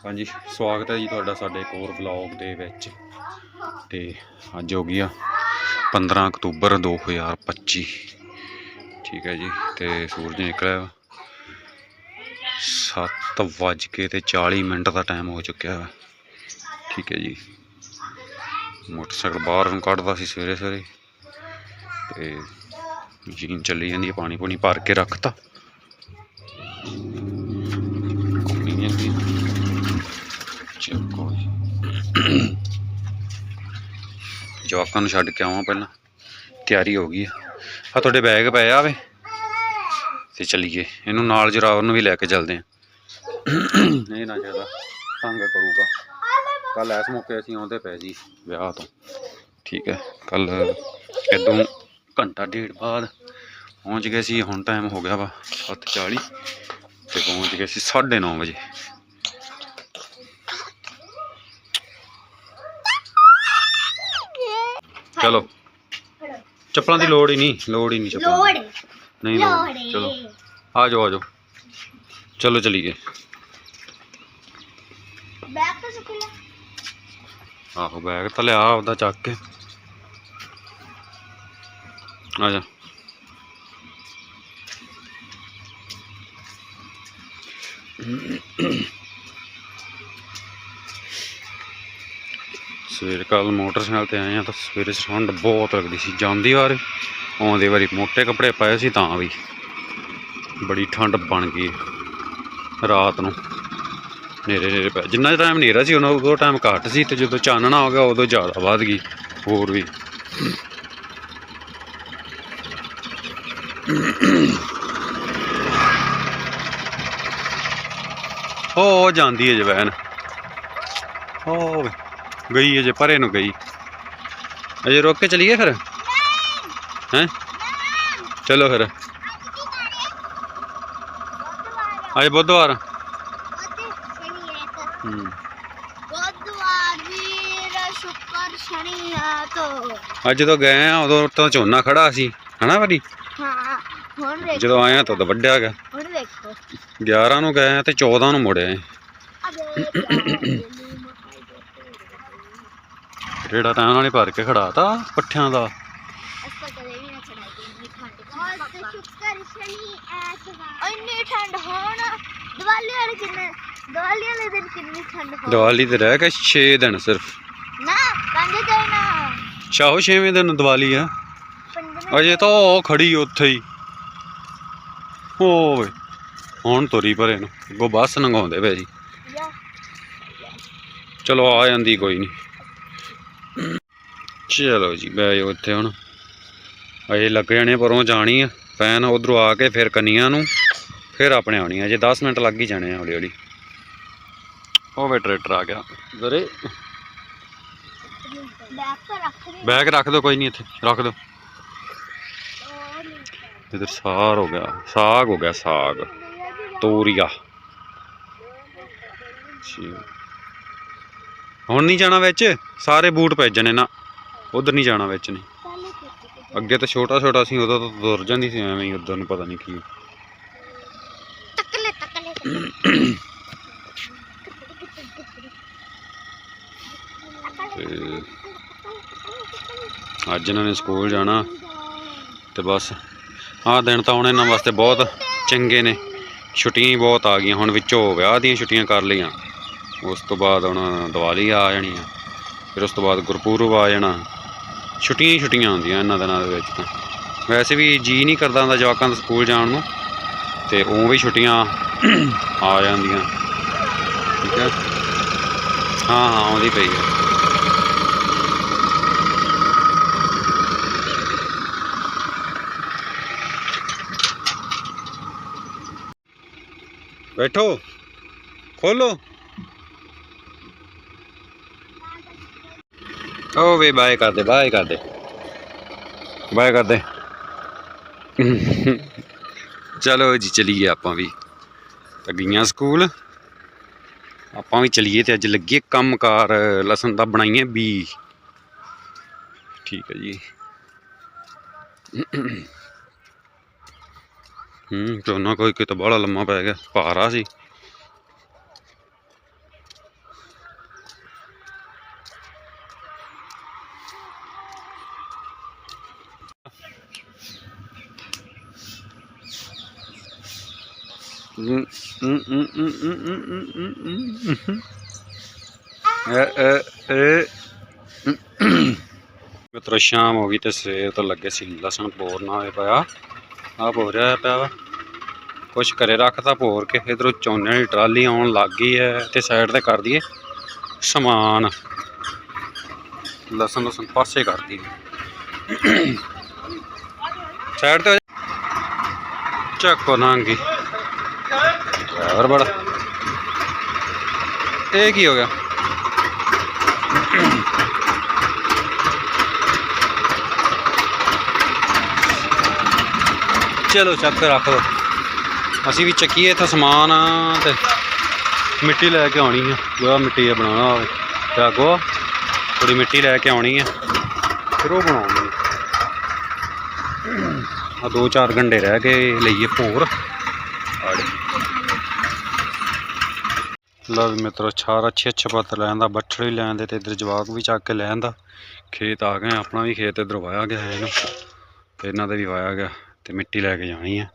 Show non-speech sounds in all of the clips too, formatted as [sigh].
ਹਾਂਜੀ, ਸਵਾਗਤ ਹੈ ਜੀ ਤੁਹਾਡਾ ਸਾਡੇ ਇੱਕ ਹੋਰ ਵਲੌਗ ਦੇ ਵਿੱਚ। ਤੇ ਅੱਜ ਹੋ ਗਿਆ 15 ਅਕਤੂਬਰ 2025 ਠੀਕ ਹੈ ਜੀ, ਤੇ ਸੂਰਜ ਨਿਕਲਿਆ 7 ਵੱਜ ਕੇ ਤੇ 40 ਮਿੰਟ ਦਾ ਟਾਈਮ ਹੋ ਚੁੱਕਿਆ ਹੈ ਠੀਕ ਹੈ ਜੀ। ਮੋਟਰਸਾਈਕਲ ਬਾਹਰ ਨੂੰ ਕੱਢਦਾ ਸੀ ਸਵੇਰੇ ਸਵੇਰੇ ਤੇ ਮਸ਼ੀਨ ਚੱਲੀ ਜਾਂਦੀ ਪਾਣੀ ਪੂਣੀ ਭਰ ਕੇ ਰੱਖਤਾ ਘੁੰਮੀ ਜਾਂਦੀ ਹੈ। ਚੱਕੋ ਜੀ ਜਵਾਕਾਂ ਨੂੰ ਛੱਡ ਕੇ ਆਵਾਂ ਪਹਿਲਾਂ। ਤਿਆਰੀ ਹੋ ਗਈ ਆ। ਆ ਤੁਹਾਡੇ ਬੈਗ ਪਏ ਆ ਵੇ। ਤੇ ਚੱਲੀਏ। ਇਹਨੂੰ ਨਾਲ ਜਰਾਵਰ ਨੂੰ ਵੀ ਲੈ ਕੇ ਚੱਲਦੇ ਆ। ਨਹੀਂ ਨਾ ਜ਼ਿਆਦਾ ਤੰਗ ਕਰੂਗਾ। ਕੱਲ ਐਸ ਮੌਕੇ ਅਸੀਂ ਆਉਂਦੇ ਪਏ ਜੀ ਵਿਆਹ ਤੋਂ। ਠੀਕ ਹੈ ਕੱਲ ਇਦੋਂ ਘੰਟਾ ਡੇਢ ਬਾਅਦ ਪਹੁੰਚ ਗਏ ਸੀ। ਹੁਣ ਟਾਈਮ ਹੋ ਗਿਆ ਵਾ 7:40 ਤੇ ਪਹੁੰਚ ਗਏ ਸੀ 9:30 ਵਜੇ। ਚਲੋ। ਚੱਪਲਾਂ ਦੀ ਲੋੜ ਹੀ ਨਹੀਂ ਲੋੜ ਹੀ ਨਹੀਂ ਚੱਪਲਾਂ ਲੋੜ ਦੀ। ਨਹੀਂ ਲੋੜ ਲੋੜ ਚਲੋ। ਆ ਜਾਓ ਆ ਜਾਓ। ਚਲੋ ਚਲੀਏ ਬੈਗ ਤਾਂ ਸੁੱਕ ਲਿਆ ਆਹੋ ਬੈਗ ਤਾਂ ਲਿਆ ਉਹਦਾ ਚੱਕ ਕੇ। ਆ ਜਾ। ਸਵੇਰ ਕੱਲ ਮੋਟਰਸਾਈਕਲ ਤੇ ਆਏ ਆ ਤਾਂ ਸਵੇਰੇ ਠੰਡ ਬਹੁਤ ਲੱਗਦੀ ਸੀ ਜਾਂਦੀ ਵਾਰ ਆਉਂਦੇ ਵਾਰੀ ਮੋਟੇ ਕੱਪੜੇ ਪਾਏ ਸੀ ਤਾਂ ਵੀ। ਬੜੀ ਠੰਡ ਬਣ ਗਈ ਰਾਤ ਨੂੰ। ਨੇਰੇ ਨੇਰੇ ਪੈ ਜਿੰਨਾ ਟਾਈਮ ਹਨੇਰਾ ਸੀ ਉਹਨਾਂ ਉਦੋਂ ਟਾਈਮ ਘੱਟ ਸੀ ਤੇ ਜਦੋਂ ਚਾਨਣਾ ਹੋ ਗਿਆ ਉਦੋਂ ਜ਼ਿਆਦਾ ਵੱਧ ਗਈ ਹੋਰ ਵੀ। ਹੋ ਜਾਂਦੀ ਹੈ ਜਵੈਨ। ਹੋ ਵੇ, ਗਈ ਹੈ ਜੇ ਪਰੇ ਨੂੰ ਗਈ। ਅਜੇ ਰੁਕ ਕੇ ਚਲੀਏ ਫਿਰ? ਹੈਂ? ਚਲੋ ਫਿਰ। ਅੱਜ ਬੁੱਧਵਾਰ। ਵੀਰ ਅੱਜ ਜਦੋਂ ਗਏ ਆ ਉਦੋਂ ਤਾਂ ਝੋਨਾ ਖੜਾ ਸੀ। ਹਨਾ ਭਾਜੀ? ਹਾਂ ਹੁਣ ਦੇਖ ਜਦੋਂ ਆਏ ਆ ਤਾਂ ਵੱਢਿਆ ਗਿਆ। ਹੁਣ ਦੇਖੋ 11 ਨੂੰ ਗਏ ਆ ਤੇ 14 ਨੂੰ ਮੁੜੇ ਆਏ ਅਬੇ ਰੇੜਾ ਤਾਂ ਉਹਨਾਂ ਨੇ ਭਰ ਕੇ ਖੜਾਤਾ ਪੱਠਿਆਂ ਦਾ। ਇੰਨੀ ਠੰਡ ਹੋਣ ਦੀਵਾਲੀ ਵਾਲੇ ਕਿੰਨੇ ਦੀਵਾਲੀ ਵਾਲੇ ਦਿਨ ਕਿੰਨੀ ਠੰਡ ਹੋ ਦੀਵਾਲੀ ਤੇ ਰਹਿ ਗਏ 6 ਦਿਨ ਸਿਰਫ। ਨਾ ਪੰਜ ਦਿਨ ਚਾਹੋ 6ਵੇਂ ਦਿਨ ਦੀਵਾਲੀ ਆ? ਅਜੇ ਤਾਂ ਉਹ ਖੜੀ ਉੱਥੇ ਹੀ। ਓਏ, ਹੁਣ ਤੁਰੀ ਪਰੇ ਨੂੰ। ਅੱਗੋਂ ਬੱਸ ਲੰਘਾਉਂਦੇ ਪਏ ਜੀ ਚਲੋ ਆ ਜਾਂਦੀ ਕੋਈ ਨਹੀਂ ਚਲੋ ਜੀ ਬੈ ਜਾਓ ਇੱਥੇ ਹੁਣ। ਅਜੇ ਲੱਗ ਜਾਣੇ ਪਰੋਂ ਜਾਣੀ ਆ। ਫੈਨ ਉਧਰੋਂ ਆ ਕੇ ਫਿਰ ਕੰਨੀਆਂ ਨੂੰ, ਫਿਰ ਆਪਣੇ ਆਉਣੀ ਆ ਜੇ 10 ਮਿੰਟ ਲੱਗ ਹੀ ਜਾਣੇ ਆ ਹੌਲੀ ਹੌਲੀ ਉਹ ਵੇ ਟਰੈਕਟਰ ਆ ਗਿਆ। ਜ਼ਰੇ ਬੈਗ ਰੱਖ ਦਿਓ, ਕੋਈ ਨਹੀਂ ਇੱਥੇ, ਰੱਖ ਦਿਓ। ਇਧਰ ਸਾਰ ਹੋ ਗਿਆ, ਸਾਗ ਹੋ ਗਿਆ, ਸਾਗ। ਤੋਰੀਆ। ਹੁਣ ਨਹੀਂ ਜਾਣਾ ਵਿੱਚ? ਸਾਰੇ ਬੂਟ ਭੇਜਣੇ ਨਾ। ਉਧਰ ਨਹੀਂ ਜਾਣਾ ਵਿੱਚ ਨਹੀਂ ਅੱਗੇ ਤਾਂ ਛੋਟਾ ਛੋਟਾ ਸੀ ਉਦੋਂ ਤਾਂ ਦੁਰ ਜਾਂਦੀ ਸੀ ਐਵੇਂ ਹੀ ਉਧਰ ਨੂੰ ਪਤਾ ਨਹੀਂ ਕੀ। ਤੱਕਲੇ ਤੱਕਲੇ। ਤੇ ਅੱਜ ਇਹਨਾਂ ਨੇ ਸਕੂਲ ਜਾਣਾ ਤੇ ਬਸ ਆਹ ਦਿਨ ਤਾਂ ਹੁਣ ਇਹਨਾਂ ਵਾਸਤੇ ਬਹੁਤ ਚੰਗੇ ਨੇ। ਛੁੱਟੀਆਂ ਹੀ ਬਹੁਤ ਆ ਗਈਆਂ ਹੁਣ ਵਿੱਚੋਂ ਵਿਆਹ ਦੀਆਂ ਛੁੱਟੀਆਂ ਕਰ ਲਈਆਂ। ਉਸ ਤੋਂ ਬਾਅਦ ਹੁਣ ਦੀਵਾਲੀ ਆ ਜਾਣੀ ਆ ਫਿਰ ਉਸ ਤੋਂ ਬਾਅਦ ਗੁਰਪੁਰਬ ਆ ਜਾਣਾ। ਛੁੱਟੀਆਂ ਹੀ ਛੁੱਟੀਆਂ ਹੁੰਦੀਆਂ ਇਹਨਾਂ ਦਿਨਾਂ ਦੇ ਵਿੱਚ ਤਾਂ। ਵੈਸੇ ਵੀ ਜੀ ਨਹੀਂ ਕਰਦਾ ਹੁੰਦਾ ਜਵਾਕਾਂ ਦਾ ਸਕੂਲ ਜਾਣ ਨੂੰ, ਤੇ ਉਹ ਵੀ ਛੁੱਟੀਆਂ ਆ ਜਾਂਦੀਆਂ। ਠੀਕ ਹੈ? ਹਾਂ ਹਾਂ, ਆਉਂਦੀ ਪਈ ਹੈ। ਬੈਠੋ, ਖੋਲੋ। ਓ ਵੇ ਬਾਏ ਕਰਦੇ ਬਾਏ ਕਰਦੇ ਬਾਏ ਕਰਦੇ ਚਲੋ ਜੀ, ਚਲੀਏ ਆਪਾਂ ਵੀ। ਤਾਂ ਸਕੂਲ। ਆਪਾਂ ਵੀ ਚਲੀਏ ਤੇ ਅੱਜ ਲੱਗੀਏ ਕੰਮਕਾਰ, ਲਸਣ ਦਾ ਬਣਾਈਏ ਬੀ। ਠੀਕ ਹੈ ਜੀ। ਹੂੰ, ਝੋਨਾ ਕੋਈ ਕਿਤੇ ਬਾਹਲਾ ਲੰਮਾ ਪੈ ਗਿਆ, ਭਾਰਾ ਸੀ। [coughs] ਮਿੱਤਰੋ, ਸ਼ਾਮ ਹੋ ਗਈ ਤੇ ਸਵੇਰ ਤੋਂ ਲੱਗੇ ਸੀ ਲਸਣ ਭੋਰਨਾ ਹੋਇਆ ਪਿਆ। ਆ ਭੋਰ ਰਿਹਾ ਪਿਆ ਵਾ। ਕੁਛ ਘਰੇ ਰੱਖਤਾ ਭੋਰ ਕੇ, ਇਧਰੋਂ ਚੋਨੇ ਦੀ ਟਰਾਲੀ ਆਉਣ ਲੱਗ ਗਈ ਹੈ ਤੇ ਸਾਈਡ ਤੇ ਕਰ ਦਈਏ ਸਮਾਨ। ਲਸਣ ਲਸਣ ਪਾਸੇ ਕਰ ਦਈਏ। [coughs] ਸਾਈਡ ਤੇ ਚੱਕੋ ਨਾਂਗੀ। ਡਰਾਈਵਰ ਬੜਾ ਇਹ ਕੀ ਹੋ ਗਿਆ? ਚਲੋ ਚੱਕ ਕੇ ਰੱਖ ਦੋ। ਅਸੀਂ ਵੀ ਚੱਕੀਏ ਇੱਥੇ ਸਮਾਨ ਤੇ ਮਿੱਟੀ ਲੈ ਕੇ ਆਉਣੀ ਆ। ਗੋਹਾ ਮਿੱਟੀ ਆ ਬਣਾਉਣਾ ਹੋਵੇ। ਤੇ ਆ ਗੋਹਾ। ਥੋੜੀ ਮਿੱਟੀ ਲੈ ਕੇ ਆਉਣੀ ਆ। ਫਿਰ ਉਹ ਬਣਾਉਣੀ ਆ। ਦੋ ਚਾਰ ਘੰਟੇ ਰਹਿ ਕੇ ਲਈਏ ਭੋਰ। ਆੜੇ ਲਓ ਵੀ ਮਿੱਤਰੋ, ਛਾਰ ਅੱਛੇ ਅੱਛੇ ਪੱਤ ਲੈਣ ਦਾ ਬੱਠਲ ਵੀ ਲੈਣ ਦੇ ਤੇ ਇਧਰ ਜਵਾਕ ਵੀ ਚੱਕ ਕੇ ਲੈਣ ਦਾ ਖੇਤ ਆ ਗਏ, ਆਪਣਾ ਵੀ ਖੇਤ ਇਧਰ ਵਾਇਆ ਗਿਆ ਹੈ ਇਹਨੂੰ ਤੇ ਇਹਨਾਂ ਦਾ ਵੀ ਵਾਇਆ ਗਿਆ ਤੇ ਮਿੱਟੀ ਲੈ ਕੇ ਜਾਣੀ ਆ।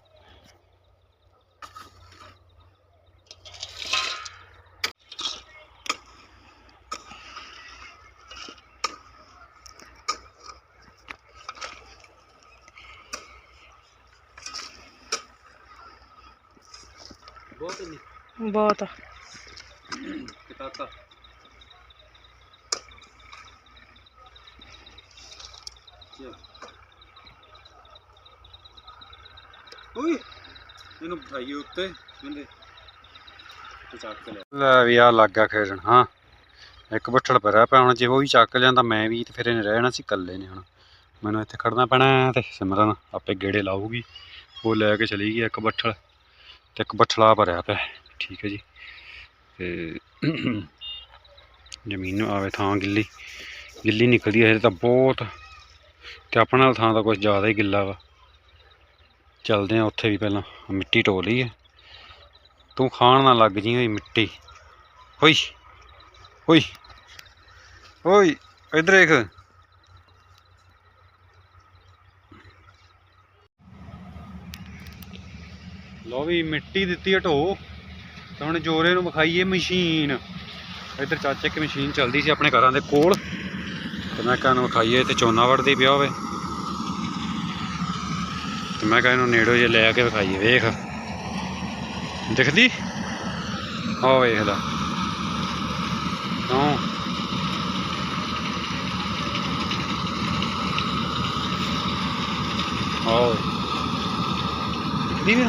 ਬਹੁਤ। ਨਹੀਂ ਬਹੁਤ ਕਿਤਾਤਾ ਓਏ ਇਹਨੂੰ ਬਿਠਾਈਏ ਉੱਤੇ ਕਹਿੰਦੇ ਤੇ ਚੱਕ ਕੇ ਲੈ ਲੈ ਵੀ ਆ ਲੱਗ ਖੇਡਣ, ਹਾਂ। ਇੱਕ ਬੱਠਲ ਭਰਿਆ ਪਿਆ ਹੁਣ, ਜੇ ਉਹ ਵੀ ਚੱਕ ਲਿਆਂਦਾ, ਮੈਂ ਵੀ ਤੇ ਫਿਰ ਇਹਨੇ ਰਹਿਣਾ ਸੀ ਇਕੱਲੇ ਨੇ ਹੁਣ। ਮੈਨੂੰ ਇੱਥੇ ਖੜਨਾ ਪੈਣਾ ਤੇ ਸਿਮਰਨ ਆਪੇ ਗੇੜੇ ਲਾਊਗੀ। ਉਹ ਲੈ ਕੇ ਚਲੀ ਗਈ ਇੱਕ ਬੱਠਲ, ਤੇ ਇੱਕ ਬੱਠਲਾ ਭਰਿਆ ਪਿਆ, ਠੀਕ ਹੈ ਜੀ। ਤੇ ਜ਼ਮੀਨ ਨੂੰ ਆਵੇ ਥਾਂ ਗਿੱਲੀ। ਗਿੱਲੀ ਨਿਕਲਦੀ ਹੈ ਤਾਂ ਬਹੁਤ ਤੇ ਆਪਣਾ ਥਾਂ ਤਾਂ ਕੁਝ ਜ਼ਿਆਦਾ ਹੀ ਗਿੱਲਾ ਵਾ। ਚੱਲਦੇ ਆ ਉੱਥੇ ਵੀ ਪਹਿਲਾਂ ਮਿੱਟੀ ਢੋ ਲਈ ਹੈ ਤੂੰ ਖਾਣ ਨਾ ਲੱਗ ਜੀ ਹੋਈ ਮਿੱਟੀ। ਹੋਈ ਹੋਈ ਓਏ ਇਧਰ ਦੇਖ ਲੋ ਵੀ ਮਿੱਟੀ ਦਿੱਤੀ ਹੈ ਢੋ। ਤੇ ਹੁਣ ਜੋਰੇ ਨੂੰ ਵਿਖਾਈਏ ਮਸ਼ੀਨ। ਇੱਧਰ ਚਾਚੇ, ਇੱਕ ਮਸ਼ੀਨ ਚੱਲਦੀ ਸੀ ਆਪਣੇ ਘਰਾਂ ਦੇ ਕੋਲ। ਤੇ ਮੈਂ ਕਿਹਾ ਨੂੰ ਵਿਖਾਈਏ ਤੇ ਝੋਨਾ ਵੜਦੀ ਪਿਆ ਹੋਵੇ। ਤੇ ਮੈਂ ਕਿਹਾ ਇਹਨੂੰ ਨੇੜੋ ਜੇ ਲੈ ਕੇ ਵਿਖਾਈਏ, ਵੇਖ। ਦਿਖਦੀ? ਆਹ ਵੇਖ ਲੈ। ਹਾਂ ਆਹ। ਦਿਖਦੀ ਵੀ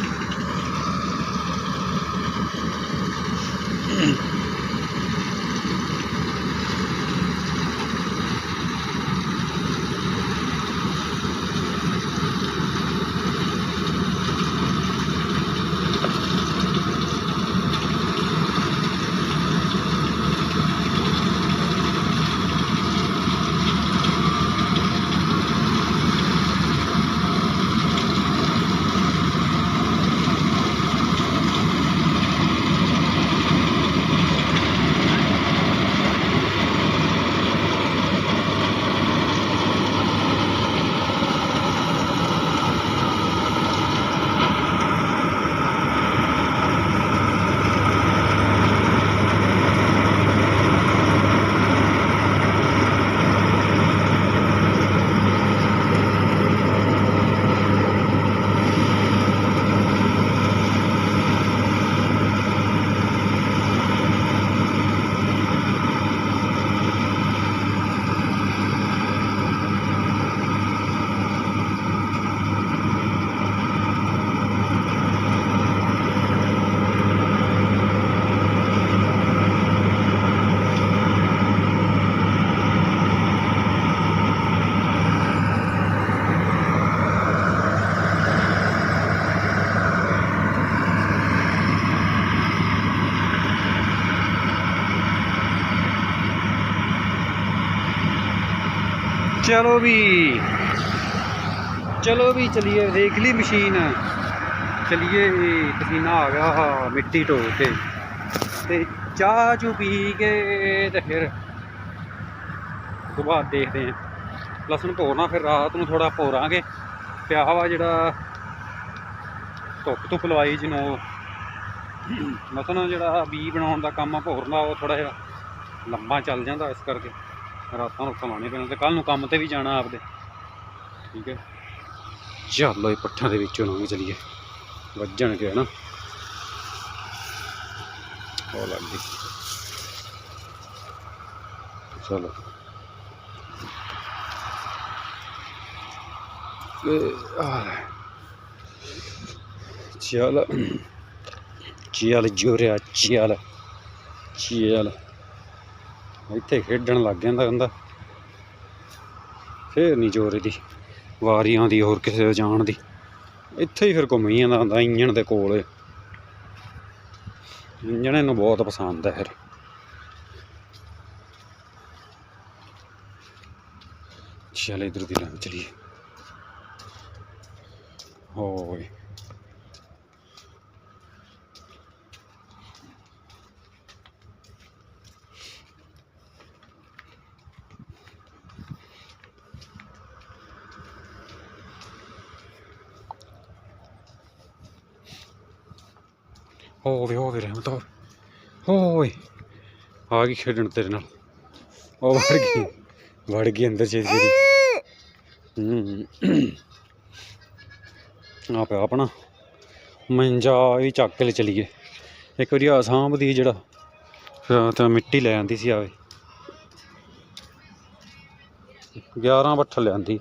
ਚਲੋ ਵੀ। ਚਲੋ ਵੀ ਚਲਿਏ, ਦੇਖ ਲਈ ਮਸ਼ੀਨ। ਚਲਿਏ ਪਸੀਨਾ ਆ ਗਿਆ ਮਿੱਟੀ ਢੋ ਕੇ ਤੇ ਚਾਹ ਚੂ ਪੀ ਕੇ ਤੇ ਫਿਰ ਤੋਂ ਦੇਖਦੇ ਹਾਂ। ਲਸਣ ਭੋਰਨਾ ਫਿਰ ਰਾਤ ਨੂੰ ਥੋੜਾ ਭੋਰਾਂਗੇ। ਪਿਆ ਵਾ ਜਿਹੜਾ ਧੁੱਪ ਧੁੱਪ ਲਵਾਈ ਜਿਹਨੂੰ ਮਸਨ ਜਿਹੜਾ ਬੀ ਬਣਾਉਣ ਦਾ ਕੰਮ ਆ, ਭੋਰਨਾ ਉਹ ਥੋੜਾ ਜਿਹਾ ਲੰਬਾ ਚੱਲ ਜਾਂਦਾ ਇਸ ਕਰਕੇ। ਰਾਤਾਂ ਨੂੰ ਕਮਾਣੇ ਪੈਣਾ ਤੇ ਕੱਲ ਨੂੰ ਕੰਮ ਤੇ ਵੀ ਜਾਣਾ ਆਪਦੇ। ਠੀਕ ਹੈ। ਚਲੋ ਇਹ ਪੱਠਾਂ ਦੇ ਵਿੱਚੋਂ ਲੰਘ ਚਲੀਏ। ਵੱਜਣਗੇ ਹਨਾ। ਉਹ ਲੱਗ ਗਈ। ਚਲੋ। ਇਹ ਆ ਲੈ। ਚੱਲ। ਚੱਲ ਜੋਰਿਆ, ਚੱਲ। ਚੱਲ। ਇੱਥੇ ਖੇਡਣ ਲੱਗ ਜਾਂਦਾ ਕਹਿੰਦਾ। ਫੇਰ ਨਹੀਂ ਜੋਰੇ ਦੀ ਵਾਰੀਆਂ ਦੀ ਹੋਰ ਕਿਸੇ ਜਾਣ ਦੀ। ਇੱਥੇ ਹੀ ਫਿਰ ਘੁੰਮੀ ਜਾਂਦਾ ਹੁੰਦਾ, ਇੰਜਣ ਦੇ ਕੋਲ। ਇੰਜਣ ਇਹਨੂੰ ਬਹੁਤ ਪਸੰਦ ਹੈ ਫਿਰ। ਚੱਲ ਇਧਰ ਦੀ ਲੰਘ ਚਲੀਏ। ਹੋਏ। ਹੋਵੇ ਹੋਵੇ ਰਹਿਮਤ ਹੋਵੇ ਹੋਏ ਆ ਗਈ ਖੇਡਣ ਤੇਰੇ ਨਾਲ। ਉਹ ਵੜ ਗਈ ਵੜ ਗਈ ਅੰਦਰ ਚੇਜ ਗਈ ਹੂੰ ਆ ਪਿਆ ਆਪਣਾ ਮੰਜਾ ਵੀ ਚੱਕ ਕੇ ਲੈ ਚਲੀਏ। ਇੱਕ ਵਾਰੀ ਆ ਸਾਂਭਦੀ ਜਿਹੜਾ ਤਾਂ ਮਿੱਟੀ ਲੈ ਆਂਦੀ ਸੀ ਆਵੇ। 11 ਬੱਠਲ ਲਿਆਂਦੀ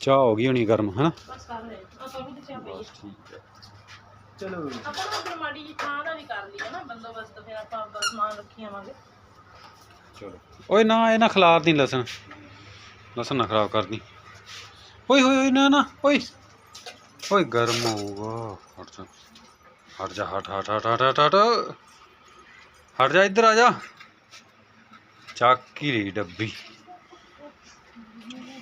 ਚਾਹ ਹੋ ਗਈ ਹੋਣੀ ਗਰਮ ਬਸ ਕਰ ਲੈ। ਚਾਹ ਪਈ। ਚਲੋ। ਆਪਾਂ ਨੂੰ ਫਿਰ ਮਾੜੀ ਜੀ ਥਾਂ ਦਾ ਵੀ ਕਰ ਲਈਏ ਨਾ ਬੰਦੋਬਸਤ ਫਿਰ ਆਪਾਂ ਆਪਦਾ ਸਮਾਨ ਰੱਖੀ ਆਵਾਂਗੇ। ਚਲੋ। ਓਏ ਨਾ ਇਹ ਨਾ ਖਿਲਾਰ ਦੀ ਲਸਣ। ਲਸਣ ਨਾ ਖਰਾਬ ਕਰਦੀ। ਓਏ ਹੋਏ ਹੋਏ ਨਾ ਨਾ ਓਏ। ਓਏ ਗਰਮ ਹੋਊਗਾ। ਹਟ ਜਾ। ਹਟ ਜਾ ਹਟ ਹਟ ਹਟ ਹਟ ਹਟ ਹਟ। ਹਟ ਜਾ ਇੱਧਰ ਆ ਜਾ। ਚੱਕ ਹੀ ਲਈ ਡੱਬੀ।